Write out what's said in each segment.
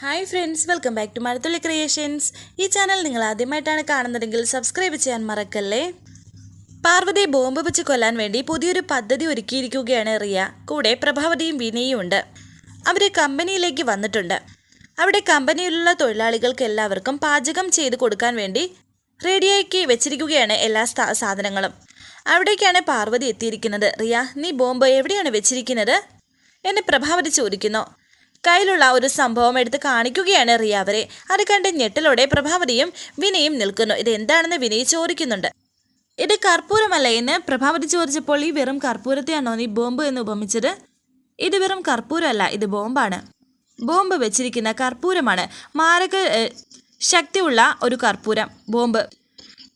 Hi friends welcome back to Mazhathulli creations ഈ channel നിങ്ങൾ ആദ്യമായിട്ടാണ് കാണുന്നതെങ്കിൽ സബ്സ്ക്രൈബ് ചെയ്യാൻ മറക്കല്ലേ? പാർവതി ബോംബ് വെച്ച് കൊല്ലാൻ വേണ്ടി പുതിയൊരു പദ്ധതി ഒരുക്കിയിരിക്കുകയാണ് റിയ. കൂടെ പ്രഭാവതിയും വിനയും ഉണ്ട്. അവർ കമ്പനിയിലേക്ക് വന്നിട്ടുണ്ട്. അവിടെ കമ്പനിയിലുള്ള തൊഴിലാളികൾക്ക് എല്ലാവർക്കും പാചകം ചെയ്ത് കൊടുക്കാൻ വേണ്ടി റെഡിയാക്കി വെച്ചിരിക്കുകയാണ് എല്ലാ സാധനങ്ങളും. അവിടേക്കാണ് പാർവതി എത്തിയിരിക്കുന്നത്. റിയ നീ ബോംബ് എവിടെയാണ് വെച്ചിരിക്കുന്നത്? എന്നെ പ്രഭാവതി ചോദിക്കുന്നു. കയ്യിലുള്ള ഒരു സംഭവം എടുത്ത് കാണിക്കുകയാണ് റിയ അവരെ. അത് കണ്ട് ഞെട്ടലോടെ പ്രഭാവതിയും വിനയും നിൽക്കുന്നു. ഇത് എന്താണെന്ന് വിനയ് ചോദിക്കുന്നുണ്ട്. ഇത് കർപ്പൂരമല്ല എന്ന് പ്രഭാവതി ചോദിച്ചപ്പോൾ ഈ വെറും കർപ്പൂരത്തെയാണോ നീ ബോംബ് എന്ന് ഉപമിച്ചത്? ഇത് വെറും കർപ്പൂരമല്ല ഇത് ബോംബാണ്. ബോംബ് വെച്ചിരിക്കുന്ന കർപ്പൂരമാണ്. മാരക ശക്തിയുള്ള ഒരു കർപ്പൂരം ബോംബ്.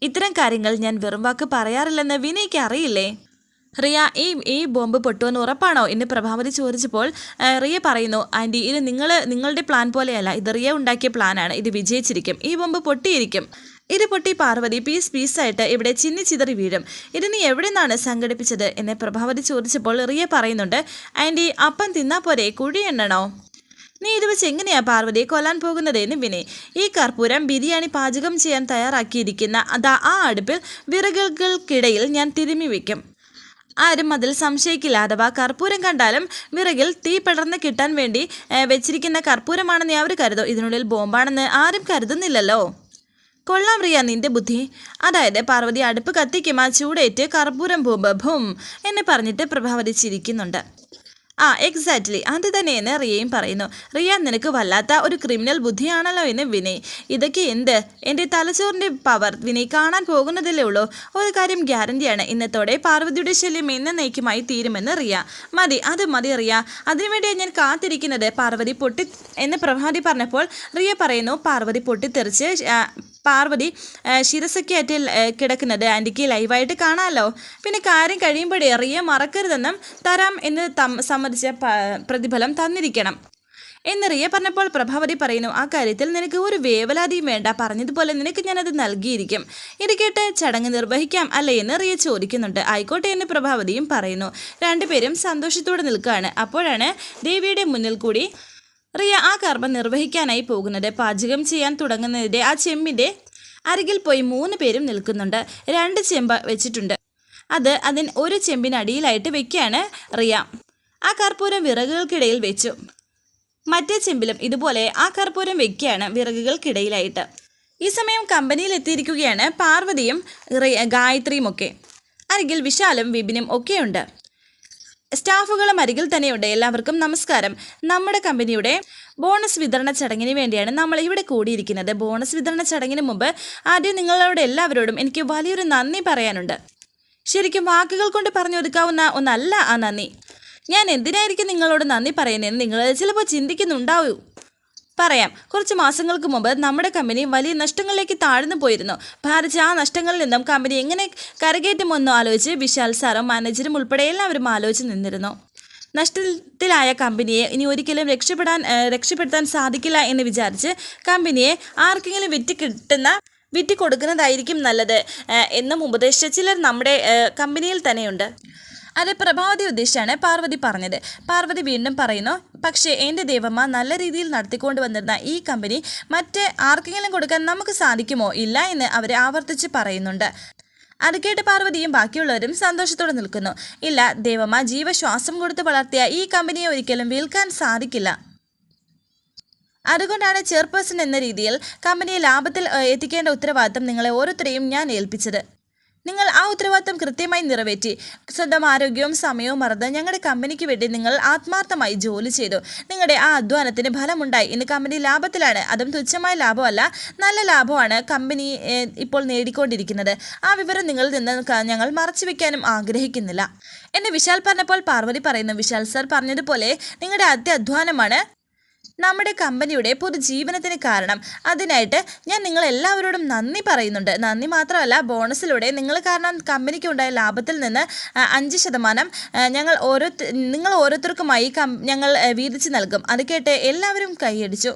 ഇത്തരം കാര്യങ്ങൾ ഞാൻ വെറും വാക്ക് പറയാറില്ലെന്ന് വിനയ്ക്ക് അറിയില്ലേ? റിയ ഈ ഈ ബോംബ് പൊട്ടുമെന്ന് ഉറപ്പാണോ? എന്ന് പ്രഭാവതി ചോദിച്ചപ്പോൾ റിയ പറയുന്നു ആന്റി ഇത് നിങ്ങൾ നിങ്ങളുടെ പ്ലാൻ പോലെയല്ല. ഇത് റിയ ഉണ്ടാക്കിയ പ്ലാനാണ്. ഇത് വിജയിച്ചിരിക്കും. ഈ ബോംബ് പൊട്ടിയിരിക്കും. ഇത് പൊട്ടി പാർവതി പീസ് പീസായിട്ട് ഇവിടെ ചിന്നി ചിതറി വീഴും. ഇത് നീ എവിടെ നിന്നാണ് സംഘടിപ്പിച്ചത്? എന്ന് പ്രഭാവതി ചോദിച്ചപ്പോൾ റിയ പറയുന്നുണ്ട് ആന്റി അപ്പം തിന്നാ പോരെ. കുഴി എണ്ണണോ? നീ ഇത് വെച്ച് എങ്ങനെയാ പാർവതിയെ കൊല്ലാൻ പോകുന്നത്? എന്ന് വിനെ ഈ കർപ്പൂരം ബിരിയാണി പാചകം ചെയ്യാൻ തയ്യാറാക്കിയിരിക്കുന്ന അതാ ആ അടുപ്പിൽ വിറകുകൾക്കിടയിൽ ഞാൻ തിരുമി വെക്കും. ആരും അതിൽ സംശയിക്കില്ല. അഥവാ കർപ്പൂരം കണ്ടാലും വിറകിൽ തീ പടർന്ന് കിട്ടാൻ വേണ്ടി വെച്ചിരിക്കുന്ന കർപ്പൂരമാണെന്ന് അവർ കരുതോ. ഇതിനുള്ളിൽ ബോംബാണെന്ന് ആരും കരുതുന്നില്ലല്ലോ. കൊള്ളാം റിയ നിന്റെ ബുദ്ധി. അതായത് പാർവതി അടുപ്പ് കത്തിക്കും ആ ചൂടേറ്റ് കർപ്പൂരം ബോംബ് എന്ന് പറഞ്ഞിട്ട് പ്രഭാവതി ചിരിക്കുന്നുണ്ട് ആ എക്സാക്ട്ലി അത് തന്നെയെന്ന് റിയയും പറയുന്നു. റിയ നിനക്ക് വല്ലാത്ത ഒരു ക്രിമിനൽ ബുദ്ധിയാണല്ലോ എന്ന് വിനയ്. ഇതൊക്കെ എന്ത്? എന്റെ തലച്ചോറിന്റെ പവർ വിനയ് കാണാൻ പോകുന്നതല്ലേ ഉള്ളൂ. ഒരു കാര്യം ഗ്യാരണ്ടിയാണ് ഇന്നത്തോടെ പാർവതിയുടെ ശല്യം എന്നേക്കുമായി തീരുമെന്ന് റിയ. മതി അത് മതി റിയ. അതിനുവേണ്ടിയാണ് ഞാൻ കാത്തിരിക്കുന്നത്. പാർവതി പൊട്ടി എന്ന് പ്രഭാതി പറഞ്ഞപ്പോൾ റിയ പറയുന്നു പാർവതി പൊട്ടിത്തെറിച്ച് പാർവതി ശിരസക്കേറ്റിൽ കിടക്കുന്നത്. ആന്റിക്ക് ലൈവായിട്ട് കാണാമല്ലോ പിന്നെ കാര്യം കഴിയുമ്പോഴേ റിയ മറക്കരുതെന്നും തരാം എന്ന് സമ്മതിച്ച പ്രതിഫലം തന്നിരിക്കണം. എന്ന് റിയ പറഞ്ഞപ്പോൾ പ്രഭാവതി പറയുന്നു ആ കാര്യത്തിൽ നിനക്ക് ഒരു വേവലാതിയും വേണ്ട. പറഞ്ഞതുപോലെ നിനക്ക് ഞാനത് നൽകിയിരിക്കും. ഇരിക്കട്ടെ കേട്ട് ചടങ്ങ് നിർവഹിക്കാം അല്ലേ എന്ന് റിയ ചോദിക്കുന്നുണ്ട്. ആയിക്കോട്ടെ എന്ന് പ്രഭാവതിയും പറയുന്നു. രണ്ടുപേരും സന്തോഷത്തോടെ നിൽക്കുകയാണ്. അപ്പോഴാണ് ദേവിയുടെ മുന്നിൽ കൂടി റിയ ആ കർമ്മം നിർവഹിക്കാനായി പോകുന്നത് പാചകം ചെയ്യാൻ തുടങ്ങുന്നതിന്റെ ആ ചെമ്മിന്റെ അരികിൽ പോയി മൂന്ന് പേരും നിൽക്കുന്നുണ്ട്. രണ്ട് ചെമ്പ് വെച്ചിട്ടുണ്ട്. അത് അതിന് ഒരു ചെമ്പിനടിയിലായിട്ട് വെക്കുകയാണ് റിയ. ആ കർപ്പൂരം വിറകുകൾക്കിടയിൽ വെച്ചു. മറ്റേ ചെമ്പിലും ഇതുപോലെ ആ കർപ്പൂരം വെക്കുകയാണ് വിറകുകൾക്കിടയിലായിട്ട്. ഈ സമയം കമ്പനിയിൽ എത്തിയിരിക്കുകയാണ് പാർവതിയും ഗായത്രിയും ഒക്കെ. അരികിൽ വിശാലും വിപിനും ഒക്കെയുണ്ട്. സ്റ്റാഫുകളും അരികിൽ തന്നെയുണ്ട്. എല്ലാവർക്കും നമസ്കാരം. നമ്മുടെ കമ്പനിയുടെ ബോണസ് വിതരണ ചടങ്ങിന് വേണ്ടിയാണ് നമ്മൾ ഇവിടെ കൂടിയിരിക്കുന്നത്. ബോണസ് വിതരണ ചടങ്ങിന് മുമ്പ് ആദ്യം നിങ്ങളോട് എല്ലാവരോടും എനിക്ക് വലിയൊരു നന്ദി പറയാനുണ്ട്. ശരിക്കും വാക്കുകൾ കൊണ്ട് പറഞ്ഞു ഒതുക്കാവുന്ന ഒന്നല്ല ആ നന്ദി. ഞാൻ എന്തിനായിരിക്കും നിങ്ങളോട് നന്ദി പറയുന്നതെന്ന് നിങ്ങൾ ചിലപ്പോൾ ചിന്തിക്കുന്നുണ്ടാവൂ. പറയാം. കുറച്ച് മാസങ്ങൾക്ക് മുമ്പ് നമ്മുടെ കമ്പനി വലിയ നഷ്ടങ്ങളിലേക്ക് താഴ്ന്നു പോയിരുന്നു. ഭാരിച്ച് ആ നഷ്ടങ്ങളിൽ നിന്നും കമ്പനി എങ്ങനെ കരകയറ്റുമെന്നോ ആലോചിച്ച് വിശാൽ സാറും മാനേജരും ഉൾപ്പെടെ എല്ലാവരും ആലോചിച്ച് നിന്നിരുന്നു. നഷ്ടത്തിലായ കമ്പനിയെ ഇനി ഒരിക്കലും രക്ഷപ്പെടാൻ രക്ഷപ്പെടുത്താൻ സാധിക്കില്ല എന്ന് വിചാരിച്ച് കമ്പനിയെ ആർക്കെങ്കിലും വിറ്റ് കിട്ടുന്ന വിറ്റ് കൊടുക്കുന്നതായിരിക്കും നല്ലത്. എന്നും ഉപദേശിച്ച ചിലർ നമ്മുടെ കമ്പനിയിൽ തന്നെയുണ്ട്. അത് പ്രഭാവതി ഉദ്ദേശിച്ചാണ് പാർവതി പറഞ്ഞത്. പാർവതി വീണ്ടും പറയുന്നു പക്ഷേ എന്റെ ദേവമ്മ നല്ല രീതിയിൽ നടത്തിക്കൊണ്ട് വന്നിരുന്ന ഈ കമ്പനി മറ്റ് ആർക്കെങ്കിലും കൊടുക്കാൻ നമുക്ക് സാധിക്കുമോ? ഇല്ല എന്ന് അവർ ആവർത്തിച്ച് പറയുന്നുണ്ട്. അത് കേട്ട് പാർവതിയും ബാക്കിയുള്ളവരും സന്തോഷത്തോടെ നിൽക്കുന്നു. ഇല്ല ദേവമ്മ ജീവശ്വാസം കൊടുത്ത് വളർത്തിയ ഈ കമ്പനിയെ ഒരിക്കലും വിൽക്കാൻ സാധിക്കില്ല. അതുകൊണ്ടാണ് ചെയർപേഴ്സൺ എന്ന രീതിയിൽ കമ്പനിയെ ലാഭത്തിൽ എത്തിക്കേണ്ട ഉത്തരവാദിത്തം നിങ്ങളെ ഓരോരുത്തരെയും ഞാൻ ഏൽപ്പിച്ചത്. നിങ്ങൾ ആ ഉത്തരവാദിത്തം കൃത്യമായി നിറവേറ്റി. സ്വന്തം ആരോഗ്യവും സമയവും മറന്ന് ഞങ്ങളുടെ കമ്പനിക്ക് വേണ്ടി നിങ്ങൾ ആത്മാർത്ഥമായി ജോലി ചെയ്തു. നിങ്ങളുടെ ആ അധ്വാനത്തിന് ഫലമുണ്ടായി. ഇന്ന് കമ്പനി ലാഭത്തിലാണ്. അതും തുച്ഛമായ ലാഭമല്ല നല്ല ലാഭമാണ് കമ്പനി ഇപ്പോൾ നേടിക്കൊണ്ടിരിക്കുന്നത്. ആ വിവരം നിങ്ങളിൽ നിന്ന് ഞങ്ങൾ മറച്ചു വെക്കാനും ആഗ്രഹിക്കുന്നില്ല. എന്ന് വിശാൽ പറഞ്ഞപ്പോൾ പാർവതി പറയുന്നു. വിശാൽ സർ പറഞ്ഞതുപോലെ നിങ്ങളുടെ അത്യധ്വാനമാണ് നമ്മുടെ കമ്പനിയുടെ പൊതുജീവനത്തിന് കാരണം. അതിനായിട്ട് ഞാൻ നിങ്ങൾ എല്ലാവരോടും നന്ദി പറയുന്നുണ്ട്. നന്ദി മാത്രമല്ല ബോണസിലൂടെ നിങ്ങൾ കാരണം കമ്പനിക്ക് ഉണ്ടായ ലാഭത്തിൽ നിന്ന് അഞ്ച് ശതമാനം ഞങ്ങൾ ഓരോ നിങ്ങൾ ഓരോരുത്തർക്കുമായി ഞങ്ങൾ വീതിച്ച് നൽകും. അത് കേട്ട് എല്ലാവരും കൈയടിച്ചു.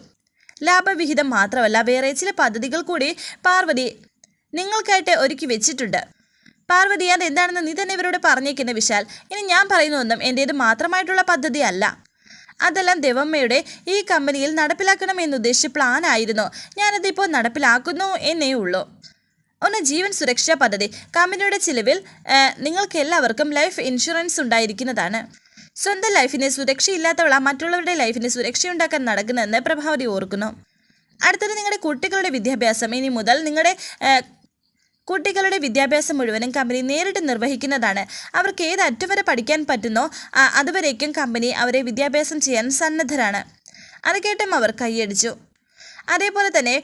ലാഭവിഹിതം മാത്രമല്ല വേറെ ചില പദ്ധതികൾ കൂടി പാർവതി നിങ്ങൾക്കായിട്ട് ഒരുക്കി വെച്ചിട്ടുണ്ട്. പാർവതി അത് എന്താണെന്ന് നീ തന്നെ ഇവരോട് പറഞ്ഞേക്കുന്ന വിശാൽ. ഇനി ഞാൻ പറയുന്നതൊന്നും എന്റേത് മാത്രമായിട്ടുള്ള പദ്ധതി അല്ല അതെല്ലാം ദേവമ്മയുടെ ഈ കമ്പനിയിൽ നടപ്പിലാക്കണമെന്നുദ്ദേശിച്ച പ്ലാൻ ആയിരുന്നു. ഞാനതിപ്പോൾ നടപ്പിലാക്കുന്നു എന്നേ ഉള്ളൂ. ഒന്ന് ജീവൻ സുരക്ഷാ പദ്ധതി. കമ്പനിയുടെ ചിലവിൽ നിങ്ങൾക്ക് എല്ലാവർക്കും ലൈഫ് ഇൻഷുറൻസ് ഉണ്ടായിരിക്കുന്നതാണ്. സ്വന്തം ലൈഫിന് സുരക്ഷയില്ലാത്തവള മറ്റുള്ളവരുടെ ലൈഫിന് സുരക്ഷയുണ്ടാക്കാൻ നടക്കുന്നതെന്ന് പ്രഭാവതി ഓർക്കുന്നു. അടുത്തത് നിങ്ങളുടെ കുട്ടികളുടെ വിദ്യാഭ്യാസം. ഇനി മുതൽ നിങ്ങളുടെ കുട്ടികളുടെ വിദ്യാഭ്യാസം മുഴുവനും കമ്പനി നേരിട്ട് നിർവഹിക്കുന്നതാണ്. അവർക്ക് ഏത് അറ്റം വരെ പഠിക്കാൻ പറ്റുന്നോ അതുവരേക്കും കമ്പനി അവരെ വിദ്യാഭ്യാസം ചെയ്യാൻ സന്നദ്ധരാണ്. അത് കേട്ടും അവർ കൈയടിച്ചു. അതേപോലെ തന്നെ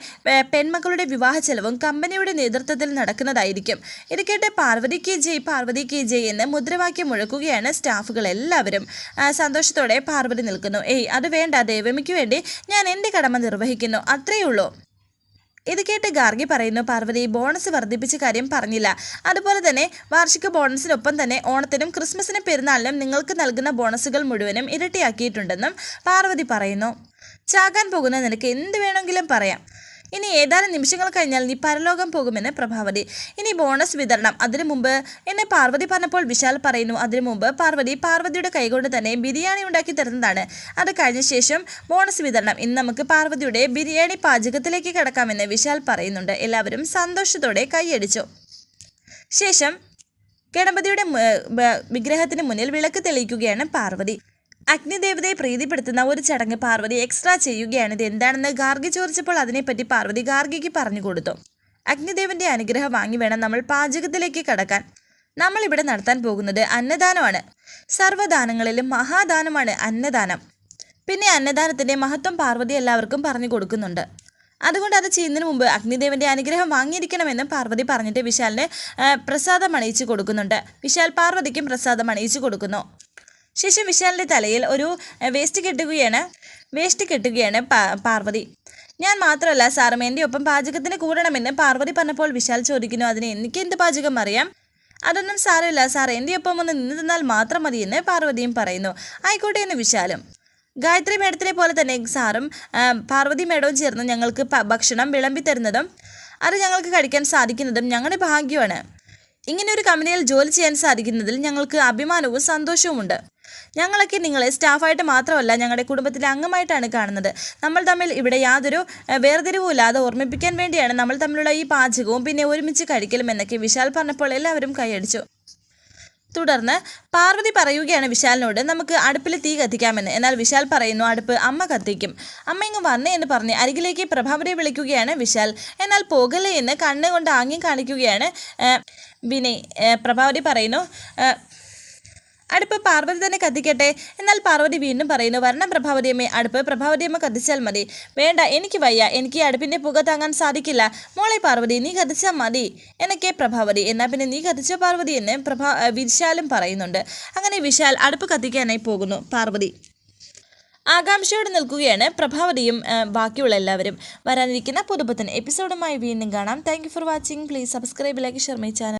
പെൺമക്കളുടെ വിവാഹ ചെലവും കമ്പനിയുടെ നേതൃത്വത്തിൽ നടക്കുന്നതായിരിക്കും. ഇത് കേട്ട് പാർവതി കെ ജയ് പാർവതി കെ ജയ് എന്ന് മുദ്രാവാക്യം മുഴക്കുകയാണ് സ്റ്റാഫുകൾ എല്ലാവരും. സന്തോഷത്തോടെ പാർവതി നിൽക്കുന്നു. ഏയ് അത് വേണ്ട ദേവമിക്ക് വേണ്ടി ഞാൻ എന്റെ കടമ നിർവഹിക്കുന്നു. അത്രയേ ഉള്ളൂ. ഇത് കേട്ട് ഗാർഗി പറയുന്നു പാർവതി ബോണസ് വർദ്ധിപ്പിച്ച കാര്യം പറഞ്ഞില്ല. അതുപോലെ തന്നെ വാർഷിക ബോണസിനൊപ്പം തന്നെ ഓണത്തിനും ക്രിസ്മസിനും പെരുന്നാളിനും നിങ്ങൾക്ക് നൽകുന്ന ബോണസുകൾ മുഴുവനും ഇരട്ടിയാക്കിയിട്ടുണ്ടെന്നും പാർവതി പറയുന്നു. ചാകാൻ പോകുന്ന നിനക്ക് എന്ത് വേണമെങ്കിലും പറയാം. ഇനി ഏതാനും നിമിഷങ്ങൾ കഴിഞ്ഞാൽ നീ പരലോകം പോകുമെന്ന് പ്രഭാവതി. ഇനി ബോണസ് വിതരണം. അതിനു മുമ്പ് എന്നെ പാർവതി പറഞ്ഞപ്പോൾ വിശാൽ പറയുന്നു അതിനു മുമ്പ് പാർവതി പാർവതിയുടെ കൈകൊണ്ട് തന്നെ ബിരിയാണി ഉണ്ടാക്കി തരുന്നതാണ്. അത് കഴിഞ്ഞ ശേഷം ബോണസ് വിതരണം. ഇന്ന് നമുക്ക് പാർവതിയുടെ ബിരിയാണി പാചകത്തിലേക്ക് കിടക്കാമെന്ന് വിശാൽ പറയുന്നുണ്ട്. എല്ലാവരും സന്തോഷത്തോടെ കൈയടിച്ചു. ശേഷം ഗണപതിയുടെ വിഗ്രഹത്തിന് മുന്നിൽ വിളക്ക് തെളിയിക്കുകയാണ് പാർവതി. അഗ്നിദേവതയെ പ്രീതിപ്പെടുത്തുന്ന ഒരു ചടങ്ങ് പാർവതി എക്സ്ട്രാ ചെയ്യുകയാണ്. ഇത് എന്താണെന്ന് ഗാർഗി ചോദിച്ചപ്പോൾ അതിനെപ്പറ്റി പാർവതി ഗാർഗിക്ക് പറഞ്ഞു കൊടുത്തു. അഗ്നിദേവന്റെ അനുഗ്രഹം വാങ്ങി വേണം നമ്മൾ പാചകത്തിലേക്ക് കടക്കാൻ. നമ്മൾ ഇവിടെ നടത്താൻ പോകുന്നത് അന്നദാനമാണ്. സർവദാനങ്ങളിലും മഹാദാനമാണ് അന്നദാനം. പിന്നെ അന്നദാനത്തിന്റെ മഹത്വം പാർവതി എല്ലാവർക്കും പറഞ്ഞു കൊടുക്കുന്നുണ്ട്. അതുകൊണ്ട് അത് ചെയ്യുന്നതിന് മുമ്പ് അഗ്നിദേവന്റെ അനുഗ്രഹം വാങ്ങിയിരിക്കണമെന്നും പാർവതി പറഞ്ഞിട്ട് വിശാലിന് പ്രസാദം അണിയിച്ചു കൊടുക്കുന്നുണ്ട്. വിശാൽ പാർവതിക്കും പ്രസാദം അണിയിച്ചു കൊടുക്കുന്നു. ശേഷം വിശാലിന്റെ തലയിൽ ഒരു വേസ്റ്റ് കെട്ടുകയാണ് വേസ്റ്റ് കെട്ടുകയാണ് പാർവതി. ഞാൻ മാത്രമല്ല സാറും എന്റെ ഒപ്പം പാചകത്തിന് കൂടണമെന്ന് പാർവതി പറഞ്ഞപ്പോൾ വിശാൽ ചോദിക്കുന്നു അതിന് എനിക്ക് എന്ത് പാചകം അറിയാം? അതൊന്നും സാരമില്ല സാർ. എന്റെ ഒപ്പം ഒന്ന് നിന്ന് തന്നാൽ മാത്രം മതിയെന്ന് പാർവതിയും പറയുന്നു. ആയിക്കോട്ടെ എന്ന് വിശാലും. ഗായത്രി മേഡത്തിനെ പോലെ തന്നെ സാറും പാർവതി മേഡവും ചേർന്ന് ഞങ്ങൾക്ക് ഭക്ഷണം വിളമ്പി തരുന്നതും അത് ഞങ്ങൾക്ക് കഴിക്കാൻ സാധിക്കുന്നതും ഞങ്ങളുടെ ഭാഗ്യമാണ്. ഇങ്ങനെ ഒരു കമ്പനിയിൽ ജോലി ചെയ്യാൻ സാധിക്കുന്നതിൽ ഞങ്ങൾക്ക് അഭിമാനവും സന്തോഷവുമുണ്ട്. ഞങ്ങളൊക്കെ നിങ്ങളെ സ്റ്റാഫായിട്ട് മാത്രമല്ല ഞങ്ങളുടെ കുടുംബത്തിലെ അംഗമായിട്ടാണ് കാണുന്നത്. നമ്മൾ തമ്മിൽ ഇവിടെ യാതൊരു വേർതിരിവുമില്ലാതെ ഓർമ്മിപ്പിക്കാൻ വേണ്ടിയാണ് നമ്മൾ തമ്മിലുള്ള ഈ പാചകവും പിന്നെ ഒരുമിച്ച് കഴിക്കലും എന്നൊക്കെ വിശാൽ പറഞ്ഞപ്പോൾ എല്ലാവരും കൈയടിച്ചു. തുടർന്ന് പാർവതി പറയുകയാണ് വിശാലിനോട് നമുക്ക് അടുപ്പിൽ തീ കത്തിക്കാമെന്ന്. എന്നാൽ വിശാൽ പറയുന്നു അടുപ്പ് അമ്മ കത്തിക്കും. അമ്മ ഇങ്ങ് വന്നേ എന്ന് പറഞ്ഞ് അരികിലേക്ക് പ്രഭാവരെ വിളിക്കുകയാണ് വിശാൽ. എന്നാൽ പോകല്ലേ എന്ന് കണ്ണുകൊണ്ട് ആംഗ്യം കാണിക്കുകയാണ് വിനയ്. പ്രഭാവതി പറയുന്നു അടുപ്പ് പാർവതി തന്നെ കത്തിക്കട്ടെ. എന്നാൽ പാർവതി വീണ്ടും പറയുന്നു വരണം പ്രഭാവതിയമ്മേ അടുപ്പ് പ്രഭാവതിയമ്മ കത്തിച്ചാൽ മതി. വേണ്ട എനിക്ക് വയ്യ. എനിക്ക് ഈ അടുപ്പിന്റെ പുക താങ്ങാൻ സാധിക്കില്ല. മോളെ പാർവതി നീ കത്തിച്ചാൽ മതി. എന്നൊക്കെ പ്രഭാവതി എന്നാൽ പിന്നെ നീ കത്തിച്ച പാർവതി എന്ന് പ്രഭാ വിശാലും പറയുന്നുണ്ട്. അങ്ങനെ വിശാൽ അടുപ്പ് കത്തിക്കാനായി പോകുന്നു പാർവതി. ആകാംക്ഷയോടെ നിൽക്കുകയാണ് പ്രഭാവതിയും ബാക്കിയുള്ള എല്ലാവരും. വരാനിരിക്കുന്ന പുതുപുത്തൻ എപ്പിസോഡുമായി വീണ്ടും കാണാം. Thank for watching please subscribe like share my channel